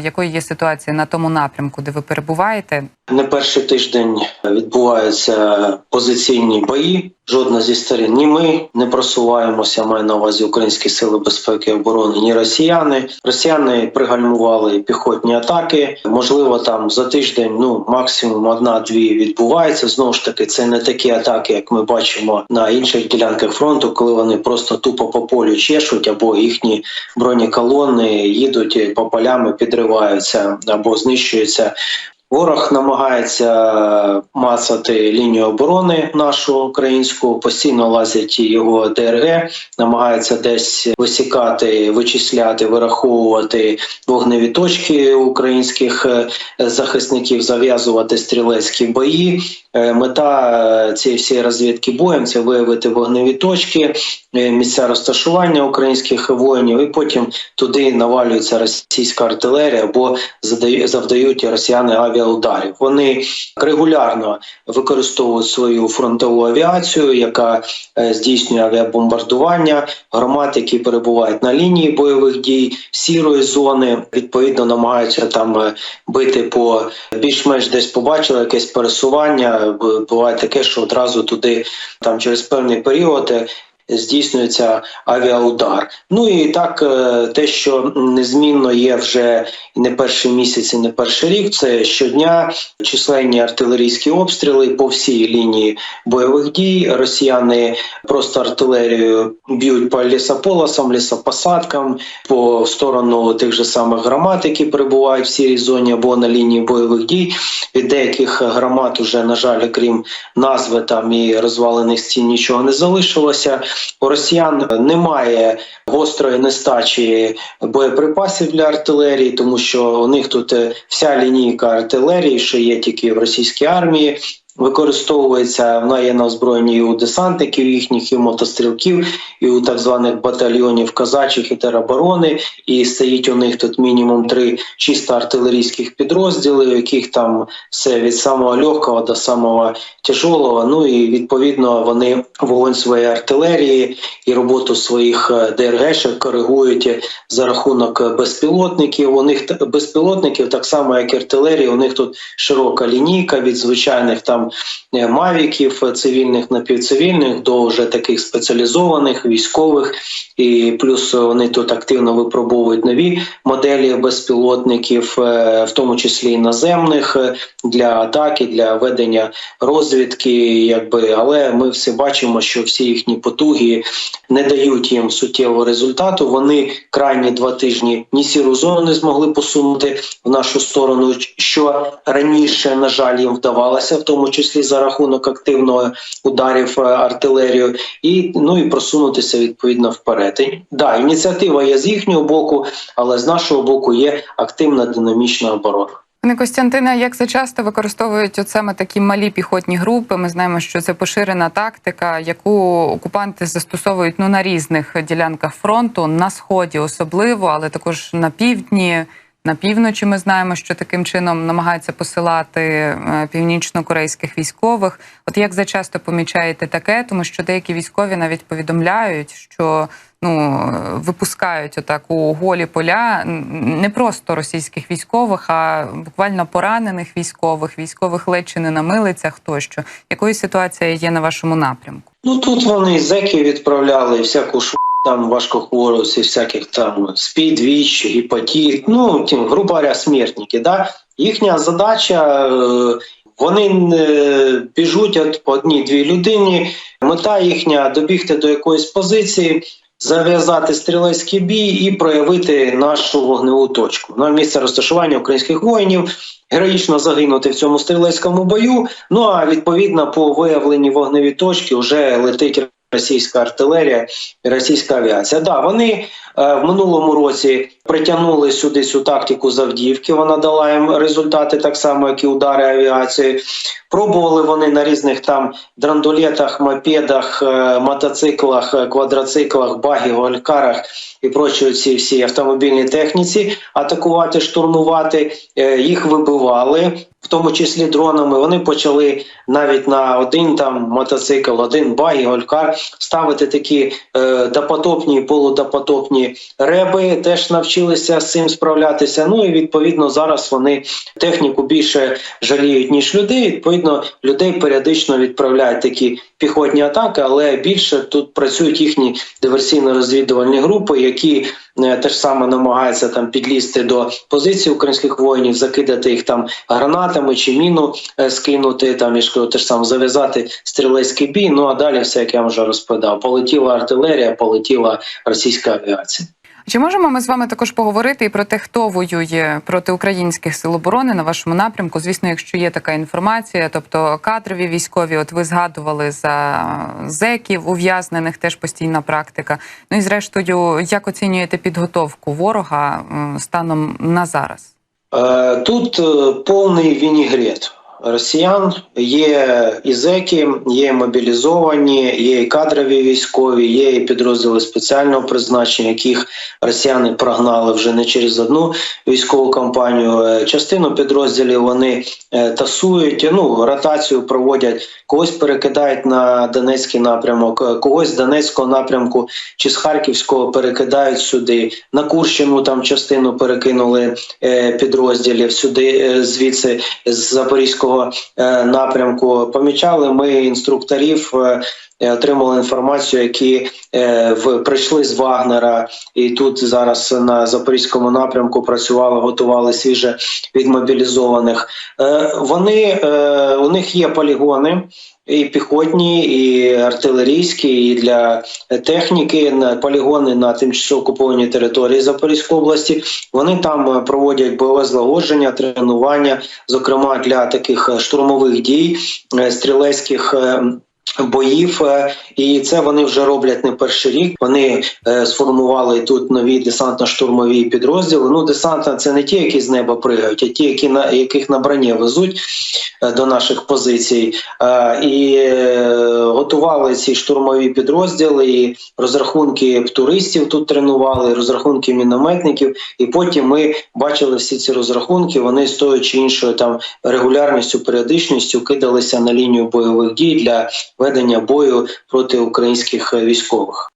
Якою є ситуація на тому напрямку, де ви перебуваєте? Не перший тиждень відбуваються позиційні бої. Жодна зі сторін ні ми не просуваємося. Маю на увазі українські сили безпеки і оборони, ні росіяни. Росіяни пригальмували піхотні атаки. Можливо, там за тиждень, ну максимум одна-дві відбувається. Знову ж таки, це не такі атаки, як ми бачимо на інших ділянках фронту, коли вони просто тупо по полю чешуть, або їхні бронеколони їдуть по полям і підриваються або знищуються. Ворог намагається мацати лінію оборони нашу українську, постійно лазять його ДРГ, намагається десь висікати, вичисляти, вираховувати вогневі точки українських е, захисників, зав'язувати стрілецькі бої. Е, Мета е, цієї всієї розвідки боєм це виявити вогневі точки, е, місця розташування українських воїнів, і потім туди навалюється російська артилерія або завдають росіяни авіаударів. Вони регулярно використовують свою фронтову авіацію, яка здійснює авіабомбардування громад, які перебувають на лінії бойових дій сірої зони. Відповідно, намагаються там бити по більш-менш десь побачили якесь пересування. Буває таке, що одразу туди там через певний період. Здійснюється авіаудар. Ну і так, е, те, що незмінно є вже не перший місяць, і не перший рік. Це щодня численні артилерійські обстріли по всій лінії бойових дій. Росіяни просто артилерією б'ють по лісополосам, лісопосадкам, по сторону тих же самих громад, які перебувають в сірій зоні або на лінії бойових дій. Від деяких громад уже на жаль, крім назви там і розвалених стін, нічого не залишилося. У росіян немає гострої нестачі боєприпасів для артилерії, тому що у них тут е, вся лінійка артилерії, що є тільки в російській армії. Використовується вона є на озброєнні і у десантників їхніх, і у мотострілків, і у так званих батальйонів казачих і тероборони. І стоїть у них тут мінімум три чисто артилерійських підрозділи, у яких там все від самого легкого до самого тяжелого. Ну і відповідно вони вогонь своєї артилерії і роботу своїх е, ДРГшек коригують за рахунок безпілотників. У них безпілотників, так само як і артилерії, у них тут широка лінійка від звичайних там мавіків е, цивільних напівцивільних до вже таких спеціалізованих військових. І плюс вони тут активно випробовують нові моделі безпілотників, е, в тому числі і наземних е, для атаки, для ведення розвідки. Якби але ми всі бачимо, що всі їхні потуги не дають їм суттєвого результату. Вони крайні два тижні ні сіру зону не змогли посунути в нашу сторону, що раніше, на жаль, їм вдавалося, в тому числі за рахунок активного ударів е, артилерію, і ну і просунутися відповідно вперед. І, да, ініціатива є з їхнього боку, але з нашого боку є активна динамічна оборона. Пане Костянтине, як це часто використовують от саме такі малі піхотні групи? Ми знаємо, що це поширена тактика, яку окупанти застосовують ну на різних ділянках фронту, на сході особливо, але також на півдні. На півночі ми знаємо, що таким чином намагаються посилати е, північно-корейських військових. От як зачасто помічаєте таке, тому що деякі військові навіть повідомляють, що ну випускають отак у голі поля не просто російських військових, а буквально поранених військових, військових ледь на милицях тощо. Якою ситуація є на вашому напрямку? Ну тут вони зеків відправляли всяку ш... там важкохворих, всяких там спід, віч, гепатит, ну тим, грубо говоря, смертники. Да? Їхня задача. е, Вони е, біжуть от по одній-дві людині. Мета їхня добігти до якоїсь позиції, зав'язати стрілецький бій і проявити нашу вогневу точку на місце розташування українських воїнів. Героїчно загинути в цьому стрілецькому бою. Ну а відповідно по виявленні вогневі точки вже летить російська артилерія і російська авіація. Да, вони е, в минулому році притягнули сюди цю тактику Завдіївки. Вона дала їм результати, так само як і удари авіації. Пробували вони на різних там драндулетах, мопедах, е, мотоциклах, е, квадроциклах, багі, голькарах і прочої ці всі автомобільні техніці атакувати, штурмувати. Їх вибивали. В тому числі дронами. Вони почали навіть на один там мотоцикл, один багі, голькар ставити такі е, допотопні, полудопотопні реби. Теж навчилися з цим справлятися. Ну і відповідно зараз вони техніку більше жаліють ніж людей. Відповідно, людей періодично відправляють такі піхотні атаки, але більше тут працюють їхні диверсійно-розвідувальні групи, які е, теж саме намагаються там підлізти до позицій українських воїнів, закидати їх там гранатами чи міну е, скинути, там і теж саме зав'язати стрілецький бій. Ну а далі все, як я вже розповідав, полетіла артилерія, полетіла російська авіація. Чи можемо ми з вами також поговорити і про те, хто воює проти українських сил оборони на вашому напрямку? Звісно, якщо є така інформація, тобто кадрові військові, от ви згадували за зеків ув'язнених, теж постійна практика. Ну і зрештою, як оцінюєте підготовку ворога станом на зараз? Е, Тут е, повний вінігрет росіян. Є і зеки, є мобілізовані, є і кадрові військові, є і підрозділи спеціального призначення, яких росіяни прогнали вже не через одну військову кампанію. Е, Частину підрозділів вони е, тасують, ну ротацію проводять. Когось перекидають на Донецький напрямок, е, когось з Донецького напрямку чи з Харківського перекидають сюди. На Курщину там частину перекинули підрозділів сюди, звідси з Запорізького напрямку. Помічали ми інструкторів. Е, Отримали інформацію, які е, в прийшли з Вагнера, і тут зараз на запорізькому напрямку працювали, готували свіже від мобілізованих. Е, вони у них є полігони. І піхотні, і артилерійські, і для техніки на полігони на тимчасово окупованій території Запорізької області. Вони там проводять бойове злагодження, тренування, зокрема для таких штурмових дій, стрілецьких. Боїв е, і це вони вже роблять не перший рік. Вони е, сформували тут нові десантно-штурмові підрозділи. Ну, десантно це не ті, які з неба пригають, а ті, які на яких на броні везуть е, до наших позицій. І готували ці штурмові підрозділи, і розрахунки туристів тут тренували, розрахунки мінометників. І потім ми бачили всі ці розрахунки. Вони з тою чи іншою там регулярністю, періодичністю кидалися на лінію бойових дій для ведення бою проти українських військових.